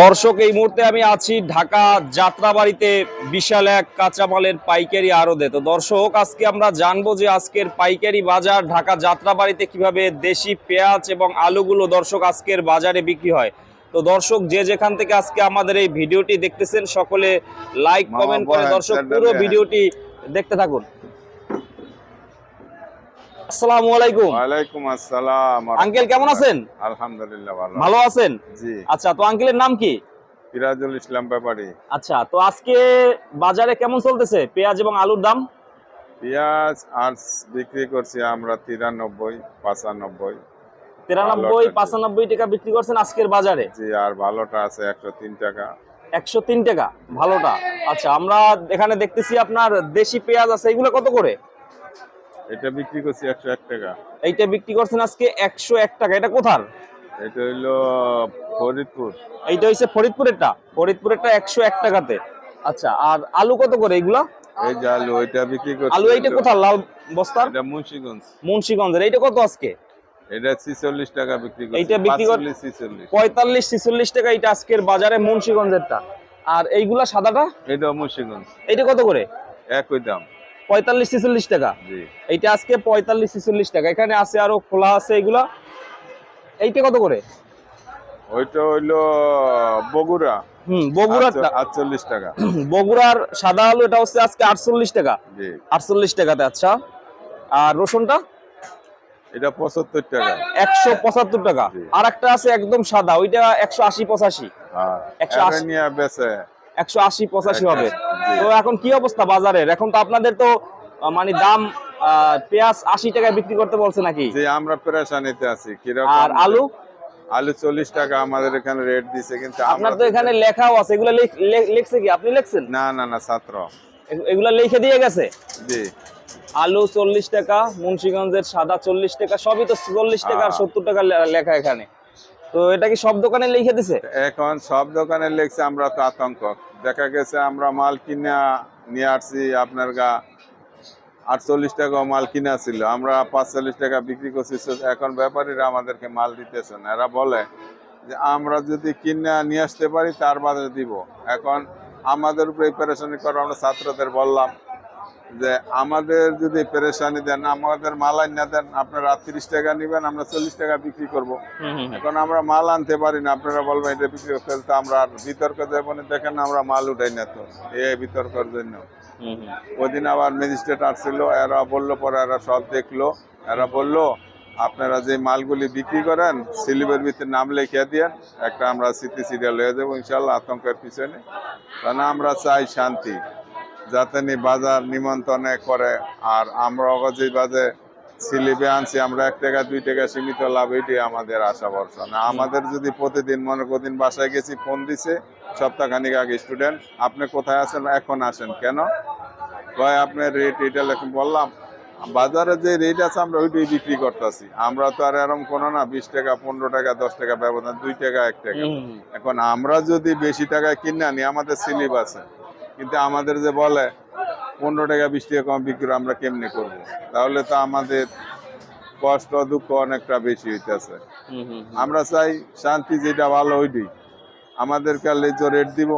দর্শক এই মুহূর্তে আমি আছি ঢাকা যাত্রাবাড়িতে বিশাল এক কাঁচামালের পাইকারি আড়তে। তো দর্শক আজকে আমরা জানব যে আজকের পাইকারি বাজার ঢাকা যাত্রাবাড়িতে কীভাবে দেশি পেঁয়াজ এবং আলুগুলো দর্শক আজকের বাজারে বিক্রি হয়। তো দর্শক যে যেখান থেকে আজকে আমাদের এই ভিডিওটি দেখতেছেন সকলে লাইক কমেন্ট করে দর্শক পুরো ভিডিওটি দেখতে থাকুন। আসসালামু আলাইকুম। ওয়ালাইকুম আসসালাম আঙ্কেল কেমন আছেন? আলহামদুলিল্লাহ ভালো। ভালো আছেন? জি। আচ্ছা তো আঙ্কেলের নাম কি? সিরাজুল ইসলাম ব্যাপারী। আচ্ছা তো আজকে বাজারে কেমন চলতেছে? পেঁয়াজ এবং আলুর দাম? পেঁয়াজ আর বিক্রি করছি আমরা তিরানব্বই পঁচানব্বই। তিরানব্বই। পাঁচানব্বই টাকা বিক্রি করছেন আজকের বাজারে? জি আর ভালোটা আছে একশো তিন টাকা। একশো তিন টাকা ভালোটা। আচ্ছা আমরা এখানে দেখতেছি আপনার দেশি পেঁয়াজ আছে এগুলো কত করে? এটা বিক্রি করছি একশো এক টাকা। এইটা বিক্রি করছেন আজকে একশো এক টাকা। এটা কোথার? এটা হইল ফরিদপুর। এইটা হচ্ছে ফরিদপুরেরটা ফরিদপুরেরটা একশো এক টাকাতে। আচ্ছা আর আলু কত করে এইগুলা এই যে আলু ওইটা বিক্রি করছি আলু এইটা কোথার? লাল বস্তার? এটা মুন্সিগঞ্জ। মুন্সিগঞ্জের। এইটা কত আজকে? এটা ছিচল্লিশ টাকা বিক্রি করছি। এইটা বিক্রি কর- পাঁচচল্লিশ, ছিচল্লিশ। টাকা এটা আজকের বাজারে মুন্সিগঞ্জেরটা। আর এইগুলা সাদাটা? এটা মুন্সিগঞ্জ। এইটা কত করে? একই দাম। পঁয়তাল্লিশ ছিচল্লিশ টাকা। এইটা আজকে পঁয়তাল্লিশ ছিচল্লিশ টাকা। এখানে আছে আরও খোলা আছে এগুলা। এইটা কত করে? ওইটা হইল বগুড়া। হুম বগুড়ারটা আটচল্লিশ টাকা। বগুড়ার সাদা আলু এটা হচ্ছে আজকে আটচল্লিশ টাকা। আটচল্লিশ টাকাতে আচ্ছা। আর রসুনটা? এটা পঁচাত্তর টাকা। একশো পঁচাত্তর টাকা। আর একটা আছে একদম সাদা ওইটা একশো আশি পঁচাশি। হ্যাঁ একশো আশি। নিয়ে বেচে। একশো আশি পঁচাশি হবে। তো এখন কি অবস্থা বাজারের? এখন তো আপনাদের তো মানে দাম পেঁয়াজ আশি টাকায় বিক্রি করতে বলছে নাকি? যে আমরা পেরেশানিতে আছি। কীরকম? আর আলু? আলু চল্লিশ টাকা আমাদের এখানে রেট দিছে কিন্তু আপনার তো এখানে লেখাও আছে এগুলো লেখ- লিখছে কি? আপনি লিখছেন? না না না ছাত্র। এগুলা লিখে দিয়ে গেছে? জি। আলু চল্লিশ টাকা মুন্সিগঞ্জের সাদা চল্লিশ টাকা সবই তো চল্লিশ টাকা আর। সত্তর টাকা লেখা এখানে। তো এটা কি সব দোকানে লিখে দিছে? এখন সব দোকানে লিখছে, আমরা তো আতঙ্ক। দেখা গেছে আমরা মাল কিনে নিয়ে আসছি, আপনার গা আটচল্লিশ টাকা মাল কিনা ছিল। আমরা পাঁচচল্লিশ টাকা বিক্রি করছি এখন ব্যাপারীরা আমাদেরকে মাল দিতেছে না। এরা বলে যে, আমরা যদি কিনে নিয়ে আসতে পারি, তার বাদে দিব। এখন আমাদের উপরে পেরেশানি করে আমরা ছাত্রদের বললাম যে আমাদের যদি পেরেশানি দেন আমাদের মাল না দেন আপনারা তিরিশ টাকা নেবেন আমরা চল্লিশ টাকা বিক্রি করব। এখন আমরা মাল আনতে পারি না আপনারা বলবেন এটা বিক্রি করতে তো আমরা আর বিতর্ক দেবো না দেখেন আমরা মাল উঠাই না তো এই বিতর্কের জন্য। ওদিন আবার ম্যাজিস্ট্রেট আসছিল এরা বলল পরে এরা সব দেখল এরা বলল আপনারা যে মালগুলি বিক্রি করেন স্লিপের ভিতরে নাম লিখে দিয়ে একটা আমরা স্মৃতি সিরিয়াল হয়ে যাব ইনশাল্লাহ আতঙ্কের পিছনে। কারণ আমরা চাই শান্তি। যাতে নি বাজার নিমন্ত্রণে করে। আর আমরা যে বাজে স্লিপে আনছি আমরা এক টাকা দুই টাকা সীমিত লাভ এটি আমাদের আশা ভরসা। না আমাদের যদি প্রতিদিন মনে কদিন বাসায় গেছি ফোন দিছে সপ্তাহখানিক আগে স্টুডেন্ট আপনি কোথায় আছেন এখন আসেন কেন? কয় আপনার রেট এটা লেখেন বললাম বাজারে যে রেট আছে আমরা ওইটাই বিক্রি করতেছি। আমরা তো আর এরম কোনো না বিশ টাকা পনেরো টাকা দশ টাকা ব্যবধান দুই টাকা এক টাকা। এখন আমরা যদি বেশি টাকায় কিনে আনি আমাদের স্লিপ আছে। কিন্তু আমাদের যে বলে পনেরো টাকা বিশ টাকা কম বিক্রি করে আমরা কেমনে করব? তাহলে তো আমাদের কষ্ট দুঃখ অনেকটা বেশি হইতেছে। আমরা চাই শান্তি যেটা ভালো ওইটাই আমাদেরকে লেজ রেট দিব।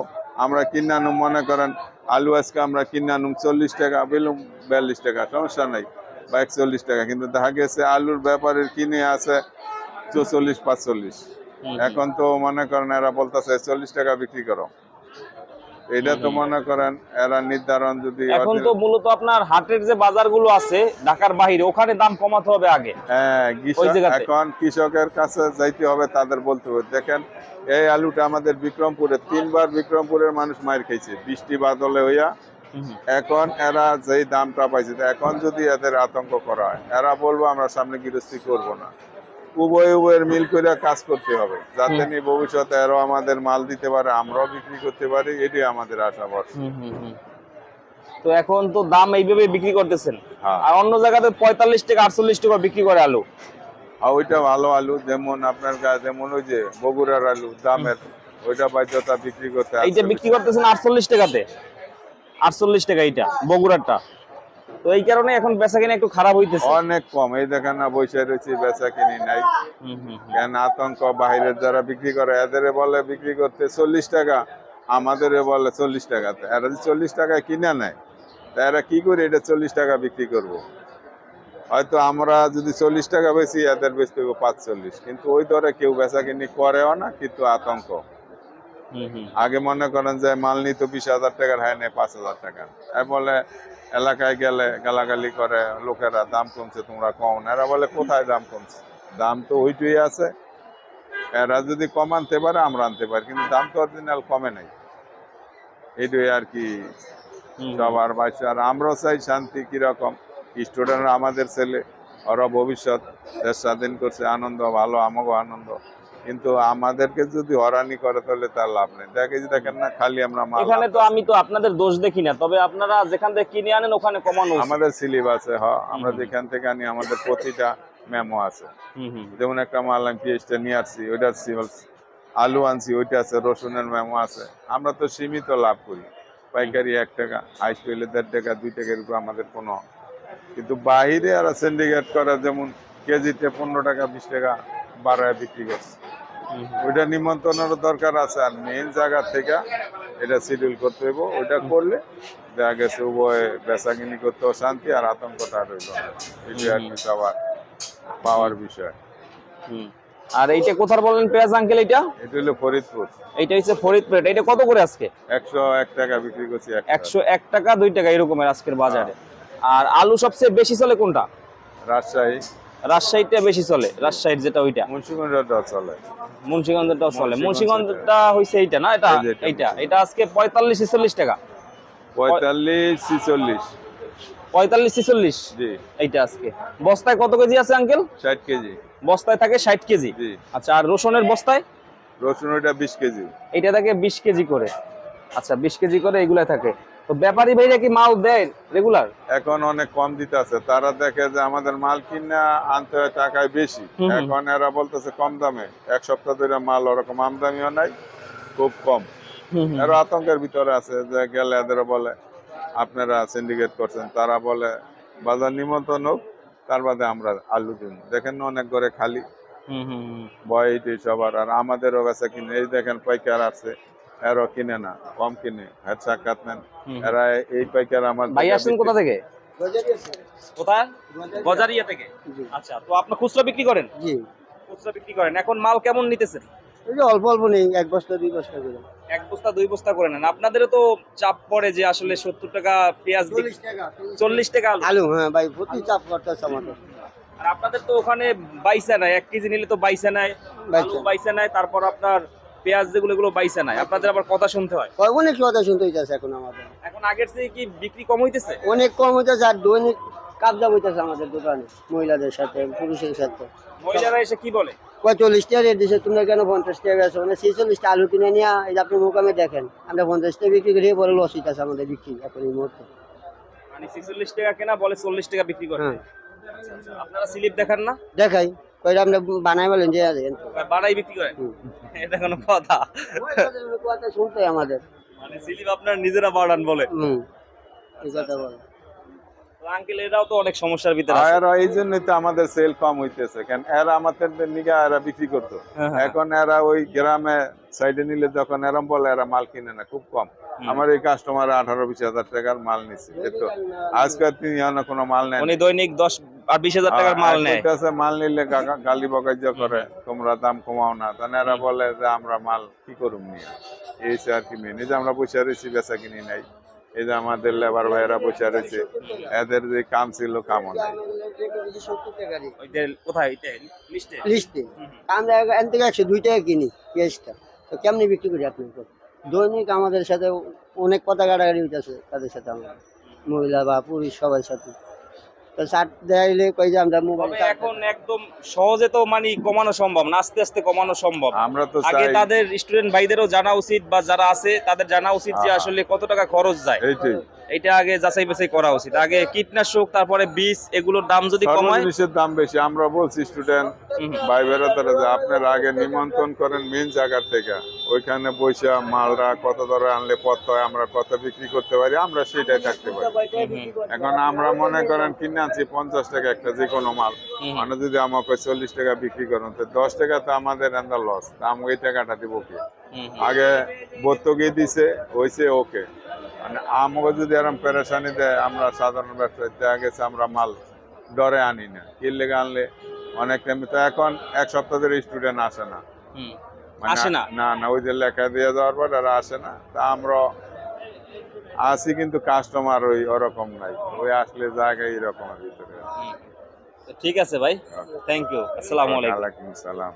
আমরা কিনে আনুম মনে করেন আলু আজকে আমরা কিনে আনুম চল্লিশ টাকা বেলুম বিয়াল্লিশ টাকা সমস্যা নাই বা একচল্লিশ টাকা। কিন্তু দেখা গেছে আলুর ব্যাপারের কিনে আছে চৌচল্লিশ পাঁচচল্লিশ। এখন তো মনে করেন এরা বলতেছে চল্লিশ টাকা বিক্রি করো। এটা তো মনে করেন এরা নির্ধারণ যদি এখন তো মূলত আপনার হাটের যে বাজারগুলো আছে ঢাকার বাইরে ওখানে দাম কমাতে হবে আগে। হ্যাঁ এখন কৃষকের কাছে যাইতে হবে তাদের বলতে হবে দেখেন এই আলুটা আমাদের বিক্রমপুরে তিনবার বিক্রমপুরের মানুষ মার খেয়েছে বৃষ্টি বাদলে হইয়া। এখন এরা যেই দামটা পাইছে এখন যদি এদের আতঙ্ক করা হয় এরা বলব আমরা সামনে গৃহস্থী করব না। উভয় উভয়ের মিল করে কাজ করতে হবে। যাতে নি ভবিষ্যতে এরাও আমাদের মাল দিতে পারে আমরাও বিক্রি করতে পারি এটাই আমাদের আশা ভরসা। তো এখন তো দাম এইভাবে বিক্রি করতেছেন। হ্যাঁ। আর অন্য জায়গাতে পঁয়তাল্লিশ টাকা আটচল্লিশ টাকা বিক্রি করে আলু। আর ওইটা ভালো আলু যেমন আপনার কাছে যেমন ওই যে বগুড়ার আলু দামের ওইটা বাধ্যতা বিক্রি করতে এইটা বিক্রি করতেছেন আটচল্লিশ টাকাতে। আটচল্লিশ টাকা এইটা বগুড়ারটা। তো এই কারণে এখন বেচা কিনা একটু খারাপ হইতেছে। অনেক কম। এই দেখেন না বসে রয়েছি বেচা কিনি নাই। কেন আতঙ্ক? বাইরের যারা বিক্রি করে এদের বলে বিক্রি করতে চল্লিশ টাকা আমাদের বলে চল্লিশ টাকাতে এরা যদি চল্লিশ টাকায় কিনে নেয় তা এরা কি করে এটা চল্লিশ টাকা বিক্রি করব। হয়তো আমরা যদি চল্লিশ টাকা বেশি এদের বেচতে পাঁচচল্লিশ। কিন্তু ওই দরে কেউ বেচা কিনি করেও না কিন্তু আতঙ্ক। আগে মনে করেন যে মাল নিত বিশ হাজার টাকার হয় না পাঁচ হাজার টাকার। বলে এলাকায় গেলে গালাগালি করে লোকেরা দাম কমছে তোমরা কম এরা বলে কোথায় দাম কমছে? দাম তো ওইটুই আছে। এরা যদি কম আনতে পারে আমরা আনতে পারি কিন্তু দাম তো অরিজিনাল কমে নাই। এইটুই আর কি সবার বাচ্চা আর আমরাও চাই শান্তি কীরকম? স্টুডেন্টরা আমাদের ছেলে ওরা ভবিষ্যৎ দেশ স্বাধীন করছে আনন্দ ভালো আমাকেও আনন্দ। কিন্তু আমাদেরকে যদি হরানি করে তাহলে তার লাভ নেই। দেখে যে দেখেন না খালি আমরা মাল এখানে তো আমি তো আপনাদের দোষ দেখি না তবে আপনারা যেখান থেকে কিনে আনেন ওখানে কমানো। আমাদের আছে হ আমরা যেখান থেকে আনি আমাদের প্রতিটা মেমো আছে। হুম, হুম, যেমন একটা মাল আমি পিএইচটা নিয়ে আসছি ওইটার আলু আনছি ওইটা আছে রসুনের মেমো আছে। আমরা তো সীমিত লাভ করি। পাইকারি এক টাকা হাইস পেলে দেড় টাকা দুই টাকার উপর আমাদের কোনো। কিন্তু বাইরে আর সিন্ডিকেট করা যেমন কেজিতে পনেরো টাকা বিশ টাকা বাড়ায় বিক্রি করছে। ওইটা নিমন্ত্রণের দরকার আছে আর মেন জায়গা থেকে এটা শিডিউল করতে হইব। ওইটা করলে দেখা গেছে উভয় বেচাকিনি করতেও শান্তি আর আতঙ্কটা রইল সবার পাওয়ার বিষয়। আর এইটা কোথার বলেন পেঁয়াজ আঙ্কেল এটা এটা হলো ফরিদপুর। এইটা হচ্ছে ফরিদপুর। এটা কত করে আজকে? একশো এক টাকা বিক্রি করছি। একশো এক টাকা দুই টাকা এরকমের আজকের বাজারে। আর আলু সবচেয়ে বেশি চলে কোনটা? রাজশাহী। রাজশাহীটা বেশি চলে রাজশাহীর যেটা ওইটা। মুন্সিগঞ্জটা চলে। মুন্সিগঞ্জটাও চলে। মুন্সিগঞ্জটা। মুন্সিগঞ্জটা হইছে এইটা না? এটা এইটা এটা আজকে পঁয়তাল্লিশ ছেচল্লিশ টাকা। পঁয়তাল্লিশ ছিচল্লিশ। পঁয়তাল্লিশ ছেচল্লিশ। জি। এইটা আজকে। বস্তায় কত কেজি আছে আঙ্কেল? ষাট কেজি। বস্তায় থাকে ষাট কেজি? জি। আচ্ছা আর রসুনের বস্তায়? রসুন ওইটা বিশ কেজি। এইটা থাকে বিশ কেজি করে। আচ্ছা বিশ কেজি করে এগুলা থাকে। তো ব্যাপারী ভাইরা কি মাল দেয় রেগুলার এখন অনেক কম দিতে আছে তারা দেখে যে আমাদের মাল কিনা আনতে হয় টাকায় বেশি। এখন এরা বলতেছে কম দামে। এক সপ্তাহ ধরে মাল ওরকম আমদামিও নাই খুব কম। এরা আতঙ্কের ভিতরে আছে যে গেলে এদের বলে আপনারা সিন্ডিকেট করছেন। তারা বলে বাজার নিমন্ত্রণ হোক তার বাদে আমরা আলু দিন দেখেন অনেক ঘরে খালি। বয় সবার। আর আমাদেরও কাছে কিনে। এই দেখেন পাইকার আছে। এরও কিনে না কম কিনে সাক্ষাৎ নেন। এরা এই পাইকার আমার ভাই বিক্রি- কোথা থেকে? কোথায়? গজারিয়া থেকে। আচ্ছা তো আপনি খুচরা বিক্রি করেন? জি। খুচরা বিক্রি করেন। এখন মাল কেমন নিতেছেন? এই যে অল্প অল্প নেই এক বস্তা দুই বস্তা করে। এক বস্তা দুই বস্তা করে নেন। আপনাদেরও তো চাপ পড়ে যে আসলে সত্তর টাকা পেঁয়াজ চল্লিশ টাকা চল্লিশ টাকা। আলু। আলু হ্যাঁ ভাই প্রতি চাপ করতেছে আমাদের। আর আপনাদের তো ওখানে বাইসা নাই এক কেজি নিলে তো বাইসা নাই বাইসা নাই তারপর আপনার পেঁয়াজ যেগুলো এগুলো বাইসা নাই। আপনাদের আবার কথা শুনতে হয়। অনেক কথা শুনতে হইতেছে এখন আমাদের। এখন আগের থেকে কি বিক্রি কম হইতেছে? অনেক কম হইতেছে আর দৈনিক কাবজা হইতেছে আমাদের দোকানে মহিলাদের সাথে পুরুষের সাথে। মহিলারা এসে কি বলে? কয় চল্লিশ টাকা রেট দিছে তোমরা কেন পঞ্চাশ টাকা বেছো মানে সেই চল্লিশটা আলু কিনে নিয়ে এই যে আপনি মোকামে দেখেন আমরা পঞ্চাশ টাকা বিক্রি করি বলে লস হইতেছে আমাদের বিক্রি এখন এই মুহূর্তে। মানে ছেচল্লিশ টাকা কেনা বলে চল্লিশ টাকা বিক্রি করে। হ্যাঁ। আপনারা স্লিপ দেখান না? দেখাই। কয়টা আপনি বানাই বলেন যে বাড়াই বিক্রি করেন এটা কোনো কথা। কথা শুনতে আমাদের। মানে সিলিপ আপনার নিজেরা বাড়ান বলে। হুম। এই কথা বলে। আঙ্কেল এরাও তো অনেক সমস্যার ভিতরে আছে। এরা এই জন্যই তো আমাদের সেল কম হইতেছে। কেন? এরা আমাদের নিগা এরা বিক্রি করতো। হ্যাঁ, হ্যাঁ। এখন এরা ওই গ্রামে সাইডে নিলে যখন এরম বলে এরা মাল কিনে না খুব কম। আমার এই কাস্টমার আঠারো বিশ হাজার টাকার মাল নিচ্ছে তো। আজকে তিনি কোনো মাল উনি দৈনিক দশ আর বিশ হাজার টাকার মাল নেয়। মাল নিলে গালি বকাজ্য করে তোমরা দাম কমাও না। তাহলে এরা বলে যে আমরা মাল কি করুম নিয়ে? এই আর কি মেনে যে আমরা পয়সা রয়েছি বেচা কিনি নাই। এই যে আমাদের লেবার ভাইয়েরা বসে রয়েছে এদের যে কাম ছিল যে কোথায়? লিস্টে? লিস্টে। আমরা এখান থেকে একশো দুই টাকা কিনি পেঁয়াজটা তো কেমনি বিক্রি করি আপনি দৈনিক আমাদের সাথে অনেক কথা কাটাকাটি হইতেছে তাদের সাথে আমরা। মহিলা বা পুরুষ সবার সাথে। তো ষাট দেখাইলে কই যে আমরা মোবাইল এখন একদম সহজে তো মানে কমানো সম্ভব না আস্তে আস্তে কমানো সম্ভব। আমরা তো আগে তাদের স্টুডেন্ট ভাইদেরও জানা উচিত বা যারা আছে তাদের জানা উচিত যে। আসলে কত টাকা খরচ যায়। এটা আগে যাচাই বাছাই করা উচিত। আগে কীটনাশক তারপরে বীজ এগুলোর দাম যদি কমায় জিনিসের দাম বেশি। আমরা বলছি স্টুডেন্ট ভাই বেড়াতারা যে আপনার আগে নিমন্ত্রণ করেন মেন জায়গার থেকে। ওইখানে বৈশা মালরা কত দরে আনলে কত হয় আমরা কত বিক্রি করতে পারি আমরা সেটাই থাকতে পারি। এখন আমরা মনে করেন কিনে আনছি পঞ্চাশ টাকা একটা যে কোনো মাল। মানে যদি আমাকে চল্লিশ টাকা বিক্রি করেন তো দশ টাকা তো আমাদের এন্দার লস তা আমি ওই টাকাটা দিব কি। আগে ভর্তুকি দিছে হয়েছে ওকে। মানে আমাকে যদি এরকম পেরেশানি দেয় আমরা সাধারণ ব্যবসায়ী দেখা গেছে আমরা মাল ডরে আনি না। কিনলে আনলে? অনেক টাইম তো এখন এক সপ্তাহ ধরে স্টুডেন্ট আসে না। মানে আসে না? না না ওই যে লেখা দিয়ে দেওয়ার পর আর আসে না। তা আমরা আসি কিন্তু কাস্টমার ওই ওরকম নাই। ওই আসলে জায়গা এরকম ভিতরে। ঠিক আছে ভাই। থ্যাংক ইউ আসসালামু আলাইকুম। ওয়ালাইকুম সালাম